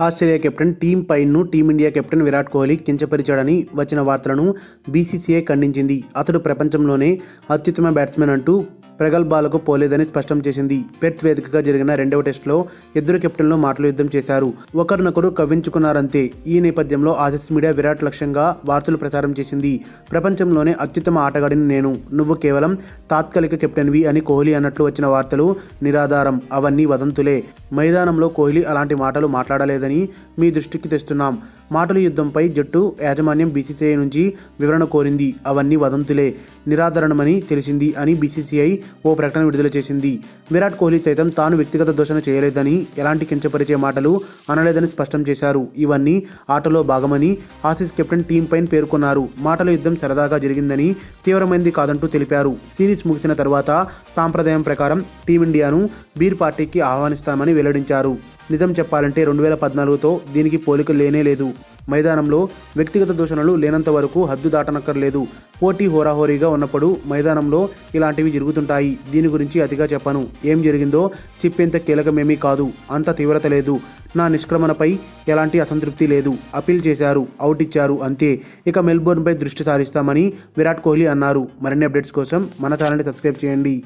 Australia captain Tim పైన్ను team India captain Virat Kohli కించపరిచాడని వచ్చిన వార్తలను BCCI ఖండించింది. అతడు ప్రపంచంలోనే అత్యుత్తమ బ్యాట్స్మెన్ అంటూ ప్రగల్భాలకు పోలేదని స్పష్టం చేసింది. పెర్త్ వేదికగా జరిగిన రెండవ టెస్టులో ఇద్దరు కెప్టెన్లు మాటలు యుద్ధం చేశారు. ఒకరినొకరు కవ్వించుకున్నారంతే. ఈ నేపథ్యంలో ఆసిస్ మీడియా విరాట్ లక్ష్యంగా వార్తలు ప్రసారం చేసింది. ప్రపంచంలోనే అత్యుత్తమ ఆటగాడిని నేను. నువ్వు కేవలం తాత్కాలిక కెప్టెన్వి అని కోహ్లీ అన్నట్లు వచ్చిన వార్తలు నిరాధారం. అవన్నీ వదంతులే. మైదానంలో కోహ్లీ అలాంటి మాటలు మాట్లాడలేదని మీ దృష్టికి తెస్తున్నాం. మాటల యుద్ధంపై జట్టు యాజమాన్యం బీసీసీఐ నుంచి వివరణ కోరింది. అవన్నీ వదంతులే. నిరాదరణమని తెలిసింది అని బీసీసీఐ ఓ ప్రకటన విడుదల చేసింది. విరాట్ కోహ్లీ సైతం తాను వ్యక్తిగత దోషణ చేయలేదని ఎలాంటి కించపరిచే మాటలు అనలేదని స్పష్టం చేశారు. ఇవన్నీ ఆటలో భాగమని ఆసీస్ కెప్టెన్ టీం పైన పేర్కొన్నారు. మాటల యుద్ధం సరదాగా జరిగిందని తీవ్రమైంది కాదంటూ తెలిపారు. సిరీస్ ముగిసిన తర్వాత సాంప్రదాయం ప్రకారం టీమిండియాను బీర్ పార్టీకి ఆహ్వానిస్తామని వెల్లడించారు. నిజం చెప్పాలంటే రెండు వేల పద్నాలుగుతో దీనికి పోలిక లేనే లేదు. మైదానంలో వ్యక్తిగత దూషణలు లేనంత వరకు హద్దు దాటనక్కర్లేదు. పోటీ హోరాహోరీగా ఉన్నప్పుడు మైదానంలో ఇలాంటివి జరుగుతుంటాయి. దీని గురించి అతిగా చెప్పను. ఏం జరిగిందో చెప్పేంత కీలకమేమీ కాదు. అంత తీవ్రత లేదు. నా నిష్క్రమణపై ఎలాంటి అసంతృప్తి లేదు. అపీల్ చేశారు. అవుట్ ఇచ్చారు. అంతే. ఇక మెల్బోర్న్పై దృష్టి సారిస్తామని విరాట్ కోహ్లీ అన్నారు. మరిన్ని అప్డేట్స్ కోసం మన ఛానల్ని సబ్స్క్రైబ్ చేయండి.